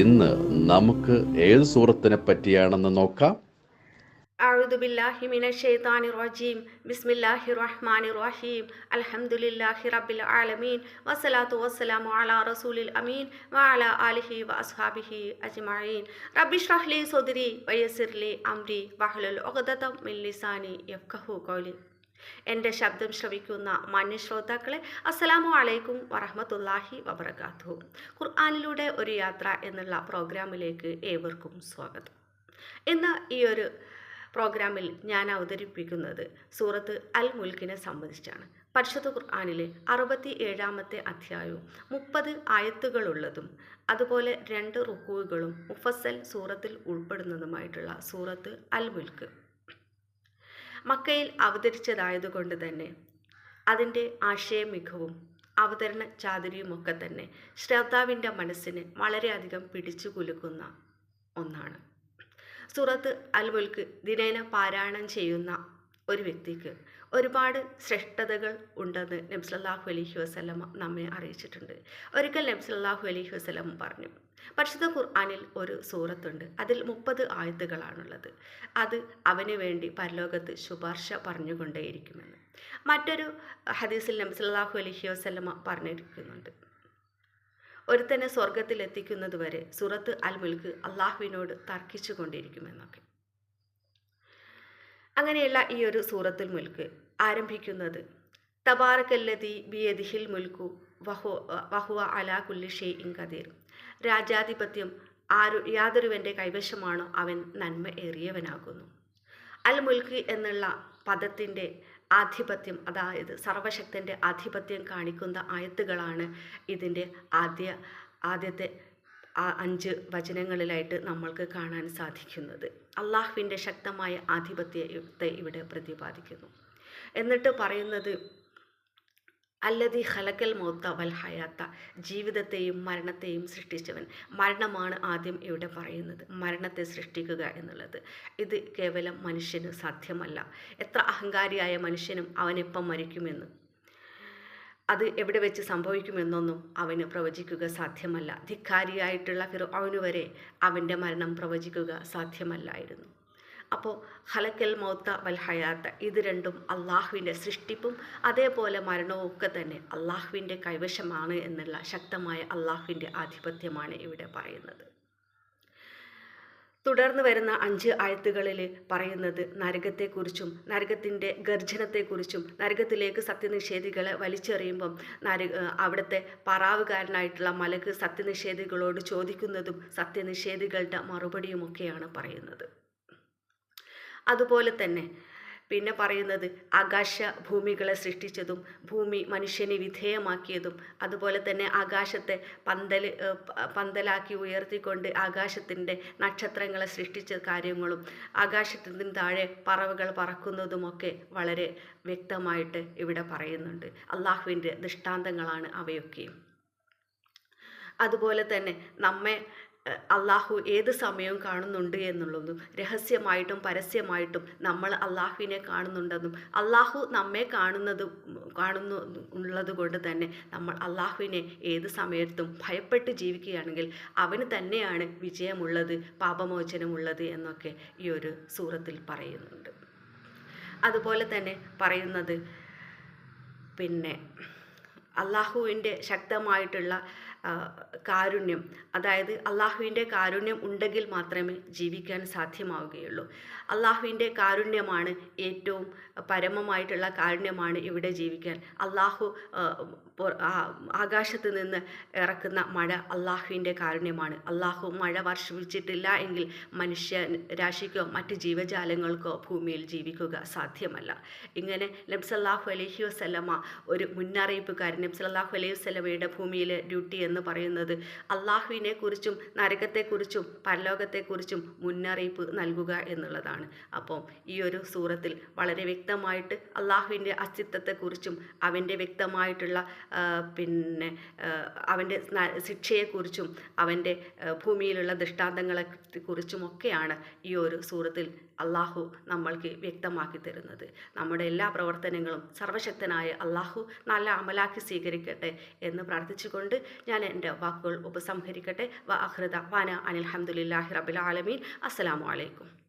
ഇന്ന് നമുക്ക് ഏത് സൂറത്തിനെ പറ്റിയാണെന്ന് നോക്കാം أعوذ بالله من الشيطان الرجيم بسم الله الرحمن الرحيم الحمد لله رب العالمين والصلاة والسلام على رسول الأمين وعلى آله وأصحابه أجمعين رب اشرح لي صدري ويسر لي أمري واحلل عقدة من لساني يفقهوا قولي എന്റെ ശബ്ദം ശ്രവിക്കുന്ന മാന്യ ശ്രോതാക്കളെ അസ്സലാമു അലൈക്കും വറഹമത്തല്ലാഹി വബർക്കാത്തു ഖുർആാനിലൂടെ ഒരു യാത്ര എന്നുള്ള പ്രോഗ്രാമിലേക്ക് ഏവർക്കും സ്വാഗതം. ഇന്ന് ഈ ഒരു പ്രോഗ്രാമിൽ ഞാൻ അവതരിപ്പിക്കുന്നത് സൂറത്ത് അൽ മുൽക്കിനെ സംബന്ധിച്ചാണ്. പരിശുദ്ധ ഖുർആാനിലെ അറുപത്തി ഏഴാമത്തെ അധ്യായവും മുപ്പത് ആയത്തുകളുള്ളതും അതുപോലെ രണ്ട് റുക്കൂകളും മുഫസൽ സൂറത്തിൽ ഉൾപ്പെടുന്നതുമായിട്ടുള്ള സൂറത്ത് അൽ മുൽക്ക് മക്കയിൽ അവതരിച്ചതായതുകൊണ്ട് തന്നെ. അതിന്റെ ആശയമികവും അവതരണ ചാതുരിയുമൊക്കെ തന്നെ ശ്രദ്ധാവിന്റെ മനസ്സിനെ വളരെയധികം പിടിച്ചു കുലുക്കുന്ന ഒന്നാണ്. സൂറത്ത് അൽമുൽക്ക് ദിനേന പാരായണം ചെയ്യുന്ന ഒരു വ്യക്തിക്ക് ഒരുപാട് ശ്രേഷ്ഠതകൾ ഉണ്ടെന്ന് നബ്സല്ലാഹു അലഹി വസ്ലമ നമ്മെ അറിയിച്ചിട്ടുണ്ട്. ഒരിക്കൽ നബ്സല്ലാഹു അലഹി വസ്ലം പറഞ്ഞു പരിശുദ്ധ ഖുർആാനിൽ ഒരു സൂറത്തുണ്ട്. അതിൽ മുപ്പത് ആയത്തുകളാണുള്ളത്. അത് അവന് വേണ്ടി പരലോകത്ത് ശുപാർശ പറഞ്ഞുകൊണ്ടേയിരിക്കുമെന്ന്. മറ്റൊരു ഹദീസിൽ നബ്സല്ലാഹു അലഹി വസ്ലമ പറഞ്ഞിരിക്കുന്നുണ്ട്. ഒരുത്തനെ സ്വർഗത്തിലെത്തിക്കുന്നതുവരെ സുറത്ത് അൽ മുൽക്ക് അള്ളാഹുവിനോട് തർക്കിച്ചു കൊണ്ടിരിക്കുമെന്നൊക്കെ അങ്ങനെയുള്ള ഈ ഒരു സൂറത്തുൽ മുൽക്ക് ആരംഭിക്കുന്നത്. തബാറക്കല്ലതി ബിയദിഹിൽ മുൽക്കു വഹു വഹുവ അലാ കുല്ലി ഷെയ് ഇൻ രാജാധിപത്യം ആരു യാതൊരുവന്റെ കൈവശമാണോ അവൻ നന്മ ഏറിയവനാകുന്നു. അൽ മുൽക്ക് എന്നുള്ള പദത്തിന്റെ ആധിപത്യം അതായത് സർവശക്തന്റെ ആധിപത്യം കാണിക്കുന്ന ആയത്തുകളാണ് ഇതിന്റെ ആദ്യ ആദ്യത്തെ ആ അഞ്ച് വചനങ്ങളിലായിട്ട് നമ്മൾക്ക് കാണാൻ സാധിക്കുന്നത്. അള്ളാഹുവിന്റെ ശക്തമായ ആധിപത്യത്തെ ഇവിടെ പ്രതിപാദിക്കുന്നു. എന്നിട്ട് പറയുന്നത് അല്ലതി ഹലക്കൽ മൗത്ത വൽ ഹയാത്ത. ജീവിതത്തെയും മരണത്തെയും സൃഷ്ടിച്ചവൻ. മരണമാണ് ആദ്യം ഇവിടെ പറയുന്നത്. മരണത്തെ സൃഷ്ടിക്കുക എന്നുള്ളത്. ഇത് കേവലം മനുഷ്യന് സാധ്യമല്ല. എത്ര അഹങ്കാരിയായ മനുഷ്യനും അവനെപ്പം മരിക്കുമെന്ന്. അത് എവിടെ വെച്ച് സംഭവിക്കുമെന്നൊന്നും അവന് പ്രവചിക്കുക സാധ്യമല്ല. ധിക്കാരിയായിട്ടുള്ള ഫിറോവിന് വരെ അവന്റെ മരണം പ്രവചിക്കുക സാധ്യമല്ലായിരുന്നു. അപ്പോൾ ഹലക്കൽ മൗത്ത വൽ ഹയാത്ത ഇത് രണ്ടും അള്ളാഹുവിന്റെ സൃഷ്ടിപ്പും അതേപോലെ മരണവും ഒക്കെ തന്നെ അള്ളാഹുവിന്റെ കൈവശമാണ് എന്നുള്ള ശക്തമായ അള്ളാഹുവിന്റെ ആധിപത്യമാണ് ഇവിടെ പറയുന്നത്. തുടർന്ന് വരുന്ന അഞ്ച് ആയത്തുകളിൽ പറയുന്നത് നരകത്തെക്കുറിച്ചും നരകത്തിന്റെ ഗർജനത്തെക്കുറിച്ചും നരകത്തിലേക്ക് സത്യനിഷേധികളെ വലിച്ചെറിയുമ്പം നര അവിടുത്തെ പറാവുകാരനായിട്ടുള്ള മലക്ക് സത്യനിഷേധികളോട് ചോദിക്കുന്നതും സത്യനിഷേധികളുടെ മറുപടിയുമൊക്കെയാണ് പറയുന്നത്. അതുപോലെ തന്നെ പിന്നെ പറയുന്നത് ആകാശ ഭൂമികളെ സൃഷ്ടിച്ചതും ഭൂമി മനുഷ്യനെ വിധേയമാക്കിയതും. അതുപോലെ തന്നെ ആകാശത്തെ പന്തൽ പന്തലാക്കി ഉയർത്തിക്കൊണ്ട് ആകാശത്തിന്റെ നക്ഷത്രങ്ങളെ സൃഷ്ടിച്ച കാര്യങ്ങളും ആകാശത്തിന് താഴെ പറവകൾ പറക്കുന്നതുമൊക്കെ വളരെ വ്യക്തമായിട്ട് ഇവിടെ പറയുന്നുണ്ട്. അള്ളാഹുവിന്റെ ദൃഷ്ടാന്തങ്ങളാണ് അവയൊക്കെയും അതുപോലെ തന്നെ നമ്മെ അള്ളാഹു ഏത് സമയവും കാണുന്നുണ്ട് എന്നുള്ളതും രഹസ്യമായിട്ടും പരസ്യമായിട്ടും നമ്മൾ അള്ളാഹുവിനെ കാണുന്നുണ്ടെന്നും അള്ളാഹു നമ്മെ കാണുന്നത് കാണുന്നു ഉള്ളത് കൊണ്ട് തന്നെ നമ്മൾ അള്ളാഹുവിനെ ഏത് സമയത്തും ഭയപ്പെട്ട് ജീവിക്കുകയാണെങ്കിൽ അവന് തന്നെയാണ് വിജയമുള്ളത് പാപമോചനമുള്ളത് എന്നൊക്കെ ഈ ഒരു സൂറത്തിൽ പറയുന്നുണ്ട്. അതുപോലെ തന്നെ പറയുന്നത് പിന്നെ അള്ളാഹുവിന്റെ ശക്തമായിട്ടുള്ള കാരുണ്യം. അതായത് അള്ളാഹുവിന്റെ കാരുണ്യം ഉണ്ടെങ്കിൽ മാത്രമേ ജീവിക്കാൻ സാധ്യമാവുകയുള്ളൂ. അള്ളാഹുവിന്റെ കാരുണ്യമാണ് ഏറ്റവും പരമമായിട്ടുള്ള കാരുണ്യമാണ് ഇവിടെ ജീവിക്കാൻ. അള്ളാഹു ആകാശത്ത് നിന്ന് ഇറക്കുന്ന മഴ അള്ളാഹുവിന്റെ കാരുണ്യമാണ്. അള്ളാഹു മഴ വർഷിച്ചിട്ടില്ല എങ്കിൽ മനുഷ്യ രാശിക്കോ മറ്റ് ജീവജാലങ്ങൾക്കോ ഭൂമിയിൽ ജീവിക്കുക സാധ്യമല്ല. ഇങ്ങനെ നബ്സല്ലാഹു അലഹി വസ്ലമ ഒരു മുന്നറിയിപ്പുകാരൻ നബ്സല്ലാഹു അലൈഹി വസ്ലമയുടെ ഭൂമിയിലെ ഡ്യൂട്ടി എന്ന് പറയുന്നത്. അള്ളാഹുവിനെ കുറിച്ചും നരകത്തെക്കുറിച്ചും പരലോകത്തെക്കുറിച്ചും മുന്നറിയിപ്പ് നൽകുക എന്നുള്ളതാണ്. അപ്പം ഈ ഒരു സൂറത്തിൽ വളരെ വ്യക്തമായിട്ട് അള്ളാഹുവിന്റെ അസ്തിത്വത്തെക്കുറിച്ചും അവന്റെ വ്യക്തമായിട്ടുള്ള പിന്നെ അവന്റെ ശിക്ഷയെക്കുറിച്ചും അവന്റെ ഭൂമിയിലുള്ള ദൃഷ്ടാന്തങ്ങളെ കുറിച്ചുമൊക്കെയാണ് ഈ ഒരു സൂറത്തിൽ അള്ളാഹു നമ്മൾക്ക് വ്യക്തമാക്കി തരുന്നത്. നമ്മുടെ എല്ലാ പ്രവർത്തനങ്ങളും സർവശക്തനായ അള്ളാഹു നല്ല അമലാക്കി സ്വീകരിക്കട്ടെ എന്ന് പ്രാർത്ഥിച്ചുകൊണ്ട് ഞാൻ എന്റെ വാക്കുകൾ ഉപസംഹരിക്കട്ടെ. വ അഹ്രദ വാന അനിൽഹമുല്ലാഹി റബിൽ ആലമീൻ. അസ്സലാമു അലൈക്കും.